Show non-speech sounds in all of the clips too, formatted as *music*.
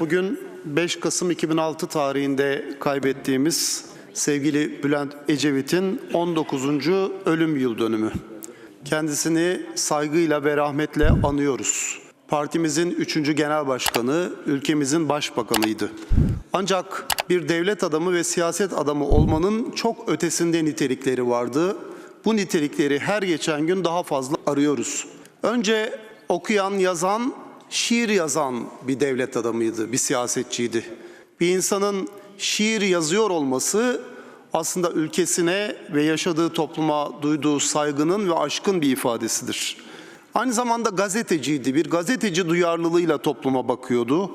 Bugün 5 Kasım 2006 tarihinde kaybettiğimiz sevgili Bülent Ecevit'in 19. ölüm yıl dönümü. Kendisini saygıyla ve rahmetle anıyoruz. Partimizin 3. genel başkanı, ülkemizin başbakanıydı. Ancak bir devlet adamı ve siyaset adamı olmanın çok ötesinde nitelikleri vardı. Bu nitelikleri her geçen gün daha fazla arıyoruz. Önce okuyan, yazan, şiir yazan bir devlet adamıydı, bir siyasetçiydi. Bir insanın şiir yazıyor olması aslında ülkesine ve yaşadığı topluma duyduğu saygının ve aşkın bir ifadesidir. Aynı zamanda gazeteciydi. Bir gazeteci duyarlılığıyla topluma bakıyordu.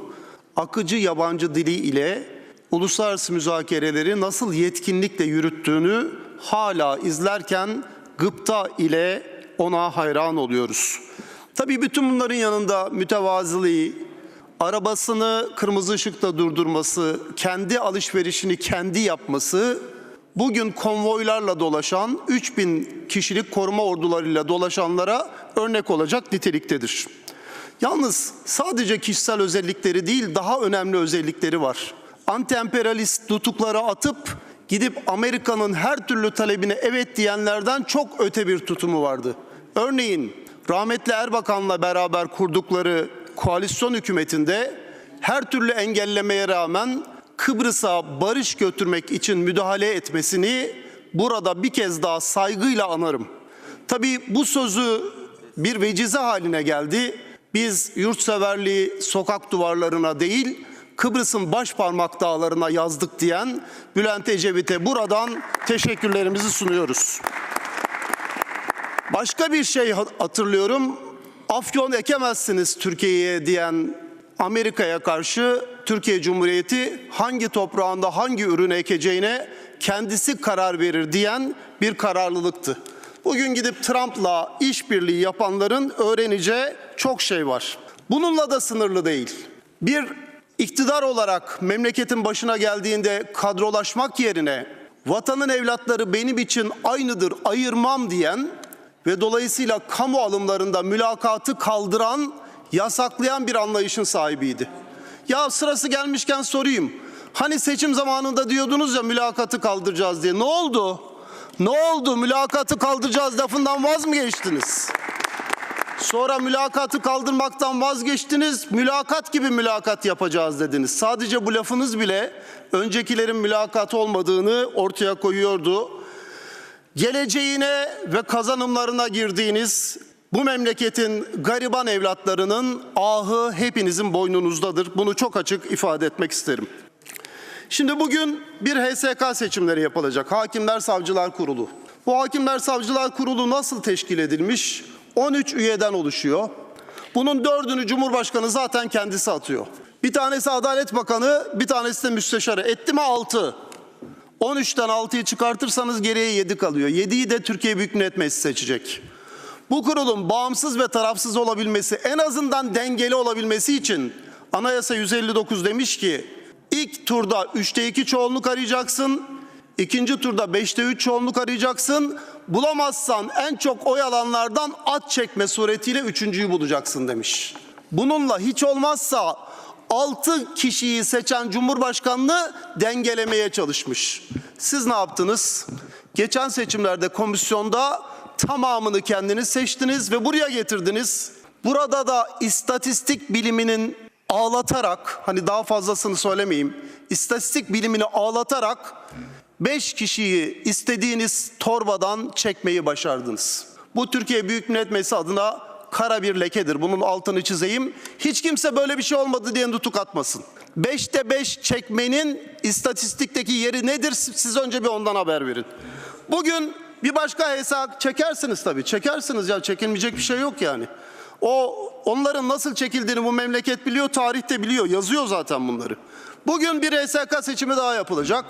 Akıcı yabancı dili ile uluslararası müzakereleri nasıl yetkinlikle yürüttüğünü hala izlerken gıpta ile ona hayran oluyoruz. Tabii bütün bunların yanında mütevazılığı, arabasını kırmızı ışıkta durdurması, kendi alışverişini kendi yapması, bugün konvoylarla dolaşan 3000 kişilik koruma ordularıyla dolaşanlara örnek olacak niteliktedir. Yalnız sadece kişisel özellikleri değil daha önemli özellikleri var. Anti-emperyalist tutukları atıp gidip Amerika'nın her türlü talebine evet diyenlerden çok öte bir tutumu vardı. Örneğin rahmetli Erbakan'la beraber kurdukları koalisyon hükümetinde her türlü engellemeye rağmen Kıbrıs'a barış götürmek için müdahale etmesini burada bir kez daha saygıyla anarım. Tabii bu sözü bir vecize haline geldi. Biz yurtseverliği sokak duvarlarına değil, Kıbrıs'ın baş parmak dağlarına yazdık diyen Bülent Ecevit'e buradan teşekkürlerimizi sunuyoruz. Başka bir şey hatırlıyorum. Afyon ekemezsiniz Türkiye'ye diyen Amerika'ya karşı Türkiye Cumhuriyeti hangi toprağında hangi ürünü ekeceğine kendisi karar verir diyen bir kararlılıktı. Bugün gidip Trump'la işbirliği yapanların öğreneceği çok şey var. Bununla da sınırlı değil. Bir iktidar olarak memleketin başına geldiğinde kadrolaşmak yerine vatanın evlatları benim için aynıdır ayırmam diyen ve dolayısıyla kamu alımlarında mülakatı kaldıran, yasaklayan bir anlayışın sahibiydi. Ya sırası gelmişken sorayım. Hani seçim zamanında diyordunuz ya mülakatı kaldıracağız diye. Ne oldu? Ne oldu? Mülakatı kaldıracağız lafından vaz mı geçtiniz? Sonra mülakatı kaldırmaktan vazgeçtiniz. Mülakat gibi mülakat yapacağız dediniz. Sadece bu lafınız bile öncekilerin mülakatı olmadığını ortaya koyuyordu. Geleceğine ve kazanımlarına girdiğiniz bu memleketin gariban evlatlarının ahı hepinizin boynunuzdadır. Bunu çok açık ifade etmek isterim. Şimdi bugün bir HSK seçimleri yapılacak. Hakimler Savcılar Kurulu. Bu Hakimler Savcılar Kurulu nasıl teşkil edilmiş? 13 üyeden oluşuyor. Bunun dördünü Cumhurbaşkanı zaten kendisi atıyor. Bir tanesi Adalet Bakanı, bir tanesi de müsteşarı. Etti mi 6? 13'ten 6'yı çıkartırsanız geriye 7 kalıyor. 7'yi de Türkiye Büyük Millet Meclisi seçecek. Bu kurulun bağımsız ve tarafsız olabilmesi, en azından dengeli olabilmesi için Anayasa 159 demiş ki ilk turda 3'te 2 çoğunluk arayacaksın, ikinci turda 5'te 3 çoğunluk arayacaksın. Bulamazsan en çok oy alanlardan at çekme suretiyle üçüncüyü bulacaksın demiş. Bununla hiç olmazsa 6 kişiyi seçen Cumhurbaşkanlığı dengelemeye çalışmış. Siz ne yaptınız? Geçen seçimlerde komisyonda tamamını kendiniz seçtiniz ve buraya getirdiniz. Burada da istatistik biliminin ağlatarak, hani daha fazlasını söylemeyeyim, istatistik bilimini ağlatarak 5 kişiyi istediğiniz torbadan çekmeyi başardınız. Bu Türkiye Büyük Millet Meclisi adına kara bir lekedir. Bunun altını çizeyim. Hiç kimse böyle bir şey olmadı diye nutuk atmasın. Beşte beş çekmenin istatistikteki yeri nedir? Siz önce bir ondan haber verin. Bugün bir başka hesap çekersiniz tabii. Çekersiniz ya çekilmeyecek bir şey yok yani. O onların nasıl çekildiğini bu memleket biliyor, tarihte biliyor. Yazıyor zaten bunları. Bugün bir HSK seçimi daha yapılacak.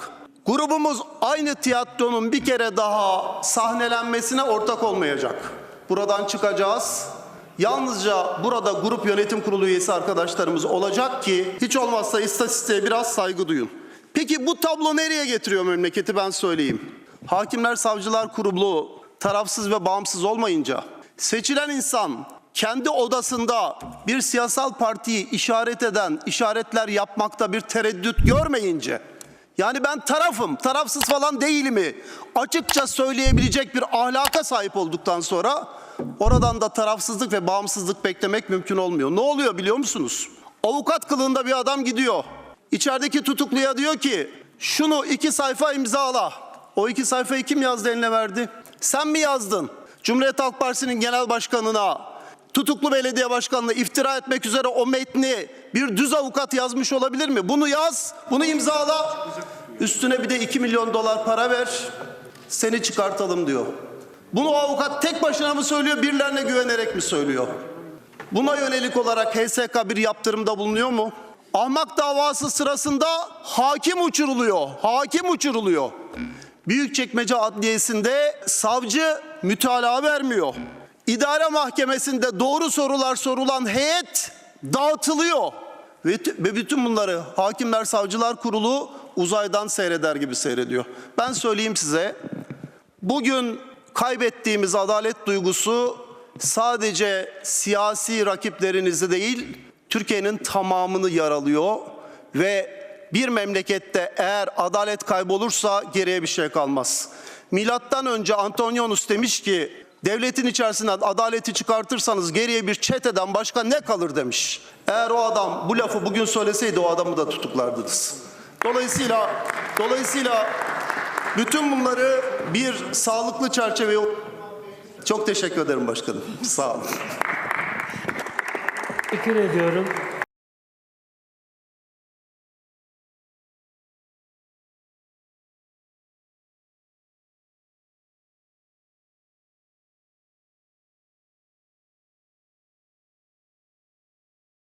Grubumuz aynı tiyatronun bir kere daha sahnelenmesine ortak olmayacak. Buradan çıkacağız. Yalnızca burada grup yönetim kurulu üyesi arkadaşlarımız olacak ki hiç olmazsa istatistiğe biraz saygı duyun. Peki bu tablo nereye getiriyor memleketi ben söyleyeyim. Hakimler Savcılar Kurulu tarafsız ve bağımsız olmayınca seçilen insan kendi odasında bir siyasal partiyi işaret eden işaretler yapmakta bir tereddüt görmeyince yani ben tarafım, tarafsız falan değilimi açıkça söyleyebilecek bir ahlaka sahip olduktan sonra oradan da tarafsızlık ve bağımsızlık beklemek mümkün olmuyor. Ne oluyor biliyor musunuz? Avukat kılığında bir adam gidiyor. İçerideki tutukluya diyor ki şunu iki sayfa imzala. O iki sayfayı kim yazdı eline verdi? Sen mi yazdın? Cumhuriyet Halk Partisi'nin genel başkanına, tutuklu belediye başkanına iftira etmek üzere o metni bir düz avukat yazmış olabilir mi? Bunu yaz, bunu imzala. Üstüne bir de 2 milyon dolar para ver. Seni çıkartalım diyor. Bunu avukat tek başına mı söylüyor, birilerine güvenerek mi söylüyor? Buna yönelik olarak HSK bir yaptırımda bulunuyor mu? Ahmak davası sırasında hakim uçuruluyor. Hakim uçuruluyor. Büyükçekmece Adliyesi'nde savcı mütalaa vermiyor. İdare mahkemesinde doğru sorular sorulan heyet dağıtılıyor. Ve ve bütün bunları Hakimler Savcılar Kurulu uzaydan seyreder gibi seyrediyor. Ben söyleyeyim size Bugün kaybettiğimiz adalet duygusu sadece siyasi rakiplerinizi değil, Türkiye'nin tamamını yaralıyor ve bir memlekette eğer adalet kaybolursa geriye bir şey kalmaz. Milattan önce Antonianus demiş ki devletin içerisinden adaleti çıkartırsanız geriye bir çeteden başka ne kalır demiş. Eğer o adam bu lafı bugün söyleseydi o adamı da tutuklardınız. Dolayısıyla dolayısıyla bütün bunları bir sağlıklı çerçeveye... Çok teşekkür ederim başkanım. *laughs* Sağ olun. Teşekkür ediyorum.